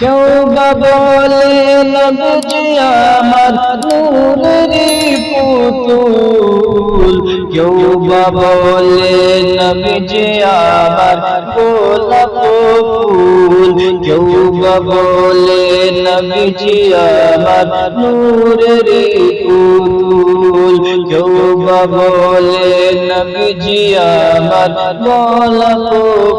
কেউ বা বলে, নবজি আমার নূরের পুতুল। কেউ বলে, নবজি আমার ফুল। কেউ বলে, নবজি আমার নূরের কেউ বা বলে, নবজি আমার গোলাপ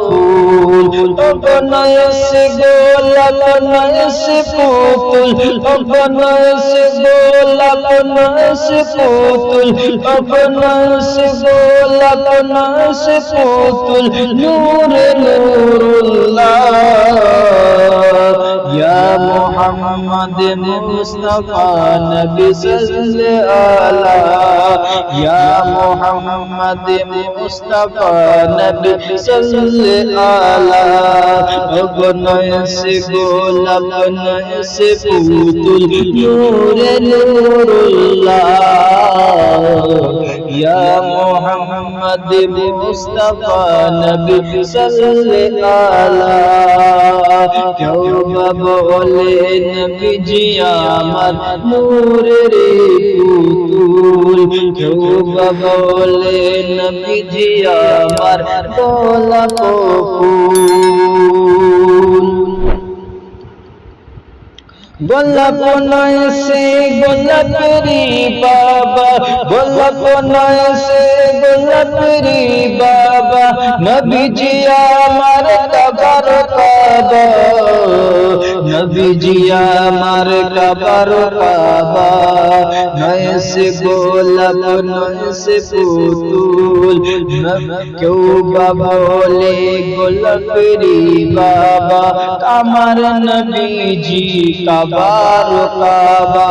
ফুল অপনয়স গোলাপ, নয়স পুতুল। অপনয়স গোলাপ, নয়স পুতুল। অপনয়স গোলাপ, নয়স পুতুল। নূর নূরুল্লাহ। ইয়া মুহাম্মদ মুস্তাফা নবী সাল্লাল্লাহু ইয়া মুহাম্মদ মুস্তাফা নবী সাল্লাল্লাহু অগনয়স গোলাপ, নয়স পুতুল, নূরে নূরুল্লাহ। ইয়া মুহাম্মদ মুস্তাফা নবী সাল্লাল্লাহু কেউ বা বলে নবীজি আমার নূরের পুতুল। কেউ বলে নবীজি আমার গোলাপ ফুল গোলাপ নয় সে গোলাপরি বাবা? গোলাপ নয় সে গোলাপরি বাবা নবীজি আমার কবর কাবা নবীজি আমার কবর কাবা নয় সে গোলাপ, নয় সে পুতুল। কেউ বাবা বলে গোলাপরি বাবা। আমার নবীজি কাবার কাবা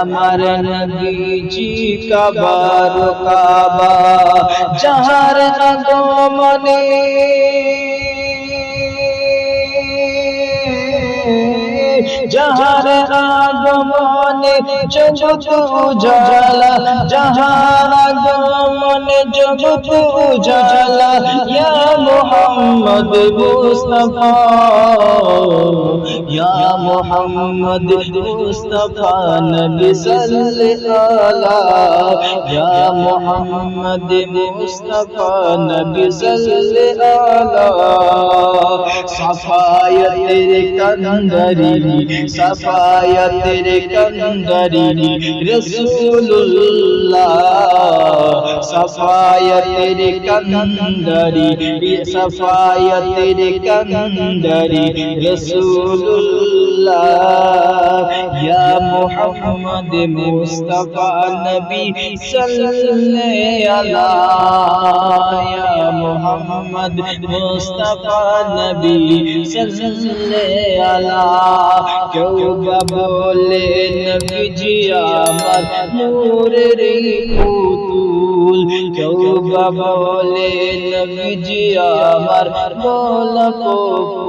আমার নবীজি কাবার কাবা, যাহার আগমনে যাহার আগমনে জগত উজালা, যাহার আগমনে জগত উজালা, ইয়া মুহাম্মদ মুস্তাফা। মুহাম্মদ মুস্তাফা নবী সাল্লাল্লাহু ইয়া মুহাম্মদ মুস্তাফা নবী সাল্লাল্লাহু সফায়তের কন্দরি সফায়তের কন্দরি রসুল্লাহ সফায়তের কন্দরি সফায়তের কন্দরি রসুল্লাহ ইয়া মুহাম্মদ মুস্তাফা নবী সাল্লাল্লাহু ইয়া মুহাম্মদ মুস্তাফা নবী সাল্লাল্লাহু কেউ বা বলে নবীজি আমার নূরের পুতুল কেউ বা বলে নবীজি আমার গোলাপ ফুল